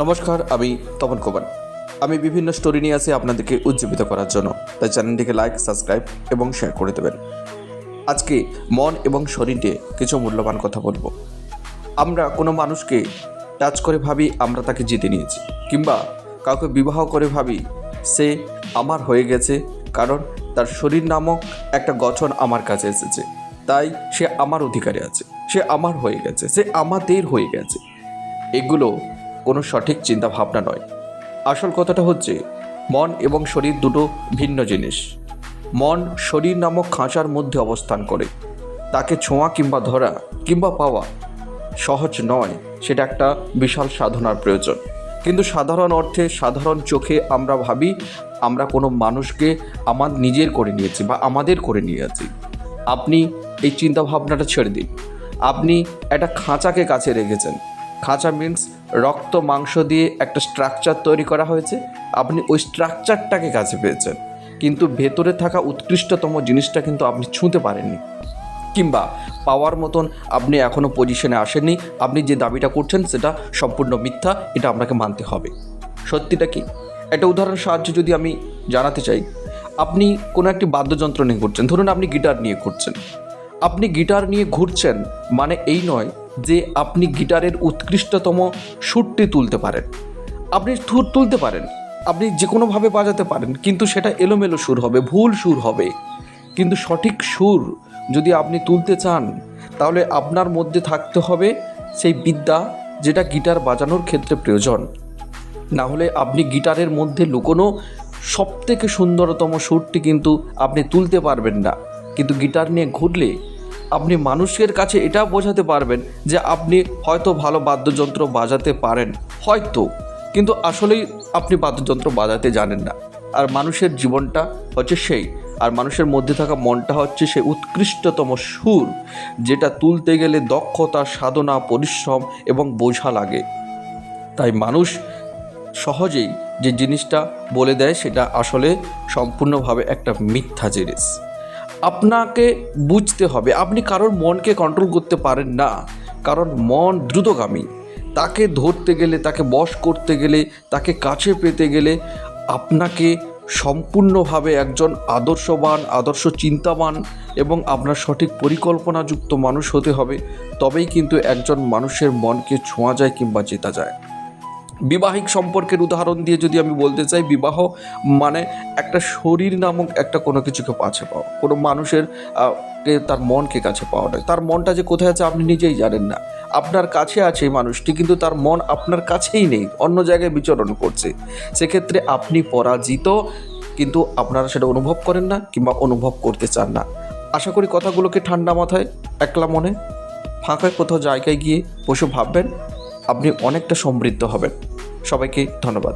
নমস্কার, আমি তপন কুমার। আমি বিভিন্ন স্টোরি নিয়ে আসি আপনাদেরকে উজ্জীবিত করার জন্য। তাই চ্যানেলটিকে লাইক সাবস্ক্রাইব এবং শেয়ার করে দেবেন। আজকে মন এবং শরীর কিছু মূল্যবান কথা বলব। আমরা কোনো মানুষকে টাচ করে ভাবি আমরা তাকে জিতে নিয়েছি, কিংবা কাউকে বিবাহ করে ভাবি সে আমার হয়ে গেছে কারণ তার শরীর নামক একটা গঠন আমার কাছে এসেছে। তাই সে আমার অধিকারে আছে, সে আমার হয়ে গেছে, সে আমাদের হয়ে গেছে। এগুলো কোনো সঠিক চিন্তা ভাবনা নয়। আসল কথাটা হচ্ছে, মন এবং শরীর দুটো ভিন্ন জিনিস। মন শরীর নামক খাঁচার মধ্যে অবস্থান করে। তাকে ছোঁয়া কিংবা ধরা কিংবা পাওয়া সহজ নয়, সেটা একটা বিশাল সাধনার প্রয়োজন। কিন্তু সাধারণ অর্থে সাধারণ চোখে আমরা ভাবি, আমরা কোনো মানুষকে আমার নিজের করে নিয়েছি বা আমাদের করে নিয়েছি আপনি এই চিন্তাভাবনাটা ছেড়ে দিন। আপনি একটা খাঁচাকে কাছে রেখেছেন। খাঁচা মিন্স রক্ত মাংস দিয়ে একটা স্ট্রাকচার তৈরি করা হয়েছে। আপনি ওই স্ট্রাকচারটাকে কাছে পেয়েছেন। কিন্তু ভেতরে থাকা উৎকৃষ্টতম জিনিসটা কিন্তু আপনি ছুঁতে পারেননি। কিংবা পাওয়ার মতন আপনি এখনও পজিশনে আসেননি। আপনি যে দাবিটা করছেন সেটা সম্পূর্ণ মিথ্যা, এটা আপনাকে মানতে হবে। সত্যিটা কি? একটা উদাহরণ সাহায্যে যদি আমি জানাতে চাই, আপনি কোনো একটি বাদ্যযন্ত্র নিয়ে ঘুরছেন ধরুন আপনি গিটার নিয়ে ঘুরছেন আপনি গিটার নিয়ে ঘুরছেন মানে এই নয় যে আপনি গিটারের উৎকৃষ্টতম সুরটি তুলতে পারেন। আপনি সুর তুলতে পারেন, আপনি যে কোনোভাবে বাজাতে পারেন, কিন্তু সেটা এলোমেলো সুর হবে, ভুল সুর হবে। কিন্তু সঠিক সুর যদি আপনি তুলতে চান, তাহলে আপনার মধ্যে থাকতে হবে সেই বিদ্যা যেটা গিটার বাজানোর ক্ষেত্রে প্রয়োজন। না হলে আপনি গিটারের মধ্যে লুকোনো সব থেকে সুন্দরতম সুরটি কিন্তু আপনি তুলতে পারবেন না। কিন্তু গিটার নিয়ে ঘুরলে আপনি মানুষের কাছে এটা বোঝাতে পারবেন যে আপনি হয়তো ভালো বাদ্যযন্ত্র বাজাতে পারেন, হয়তো। কিন্তু আসলেই আপনি বাদ্যযন্ত্র বাজাতে জানেন না। আর মানুষের জীবনটা হচ্ছে সেই। আর মানুষের মধ্যে থাকা মনটা হচ্ছে সেই উৎকৃষ্টতম সুর, যেটা তুলতে গেলে দক্ষতা, সাধনা, পরিশ্রম এবং বোঝা লাগে। তাই মানুষ সহজেই যে জিনিসটা বলে দেয় সেটা আসলে সম্পূর্ণভাবে একটা মিথ্যা জিনিস। আপনাকে বুঝতে হবে, আপনি কারোর মনকে কন্ট্রোল করতে পারেন না। কারণ মন দ্রুতগামী। তাকে ধরতে গেলে, তাকে বশ করতে গেলে, তাকে কাছে পেতে গেলে আপনাকে সম্পূর্ণভাবে একজন আদর্শবান, আদর্শ চিন্তাবান এবং আপনার সঠিক পরিকল্পনাযুক্ত মানুষ হতে হবে। তবেই কিন্তু একজন মানুষের মনকে ছোঁয়া যায় কিংবা জেতা যায়। বিবাহিক সম্পর্কের উদাহরণ দিয়ে যদি আমি বলতে চাই, বিবাহ মানে একটা শরীর নামক একটা কোনো কিছুকে কাছে পাওয়া। কোনো মানুষের তার মনকে কাছে পাওয়া নয়। তার মনটা যে কোথায় আছে আপনি নিজেই জানেন না। আপনার কাছে আছে মানুষটি, কিন্তু তার মন আপনার কাছেই নেই, অন্য জায়গায় বিচরণ করছে। সেক্ষেত্রে আপনি পরাজিত, কিন্তু আপনারা সেটা অনুভব করেন না কিংবা অনুভব করতে চান না। আশা করি কথাগুলোকে ঠান্ডা মাথায়, একলা মনে ফাঁকায় কোথাও জায়গায় গিয়ে বসে ভাববেন। আপনি অনেকটা সমৃদ্ধ হবেন। সবাইকে ধন্যবাদ।